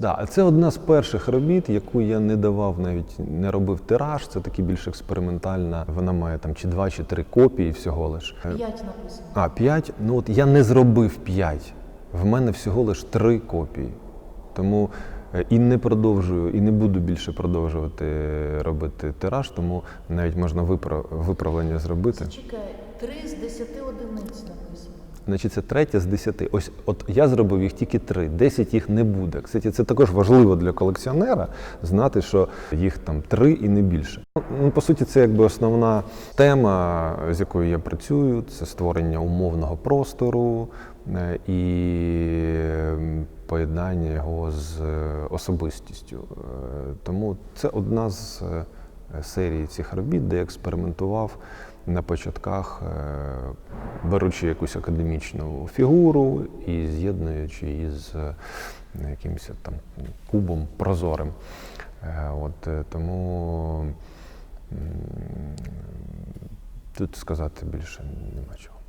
Да, а це одна з перших робіт, яку я не давав, навіть не робив тираж. Це таки більш експериментальна. Вона має там чи два, чи три копії всього лиш. П'ять написано. А, п'ять. Ну от я не зробив п'ять. В мене всього лиш три копії. Тому е, і не продовжую, і не буду більше продовжувати робити тираж, тому навіть можна випра- виправлення зробити. Чекай, три з десяти одиниць написано. Значить, це третя з десяти. Ось от я зробив їх тільки три, десять їх не буде. Кстати, це також важливо для колекціонера знати, що їх там три і не більше. Ну, по суті, це якби основна тема, з якою я працюю, це створення умовного простору е, і поєднання його з е, особистістю. Е, Тому це одна з серій цих робіт, де експериментував на початках, е, беручи якусь академічну фігуру і з'єднуючи її з е, якимось там кубом прозорим. Е, От, тому тут сказати більше нема чого.